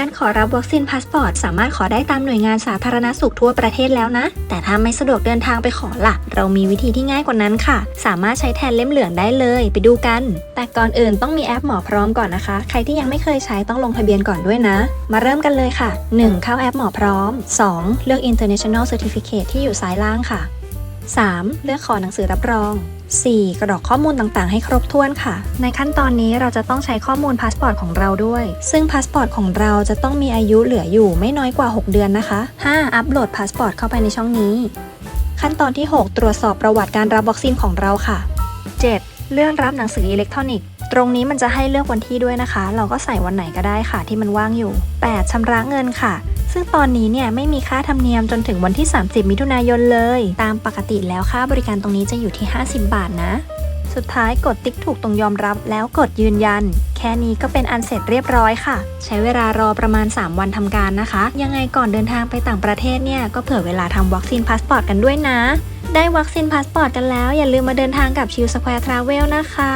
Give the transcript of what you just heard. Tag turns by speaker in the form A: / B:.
A: การขอรับวัคซีนพาสปอร์ตสามารถขอได้ตามหน่วยงานสาธารณสุขทั่วประเทศแล้วนะ แต่ถ้าไม่สะดวกเดินทางไปขอล่ะ เรามีวิธีที่ง่ายกว่านั้นค่ะ สามารถใช้แทนเล่มเหลืองได้เลยไปดูกัน แต่ก่อนอื่นต้องมีแอปหมอพร้อมก่อนนะคะ ใครที่ยังไม่เคยใช้ต้องลงทะเบียนก่อนด้วยนะ มาเริ่มกันเลยค่ะ 1. เข้าแอปหมอพร้อม 2. เลือก international certificate ที่อยู่ซ้ายล่างค่ะ 3. เลือกขอหนังสือรับรอง 4. กรอกข้อมูลต่างๆ ให้ครบถ้วนค่ะ ในขั้นตอนนี้เราจะต้องใช้ข้อมูลพาสปอร์ตของเราด้วย ซึ่งพาสปอร์ตของเราจะต้องมีอายุเหลืออยู่ไม่น้อยกว่า 6 เดือนนะคะ 5. อัปโหลดพาสปอร์ตเข้าไปในช่องนี้ ขั้นตอนที่ 6 ตรวจสอบประวัติการรับวัคซีนของเราค่ะ 7. เลื่อนรับหนังสืออิเล็กทรอนิกส์ตรงนี้มันจะให้เลือกวันที่ด้วยนะคะ เราก็ใส่วันไหนก็ได้ค่ะ ที่มันว่างอยู่ 8. ชำระเงินค่ะ ซึ่งตอนนี้เนี่ยไม่มีค่าธรรมเนียมจนถึงวันที่ 30 มิถุนายนเลย ตามปกติแล้วค่าบริการตรงนี้จะอยู่ที่ 50 บาทนะ สุดท้ายกดติ๊กถูกตรงยอมรับแล้วกดยืนยัน แค่นี้ก็เป็นอันเสร็จเรียบร้อยค่ะ ใช้เวลารอประมาณ 3 วันทำการนะคะ ยังไงก่อนเดินทางไปต่างประเทศเนี่ยก็เผื่อเวลาทำวัคซีนพาสปอร์ตกันด้วยนะ ได้วัคซีนพาสปอร์ตกันแล้ว อย่าลืมมาเดินทางกับชิลสแควร์ทราเวลนะคะ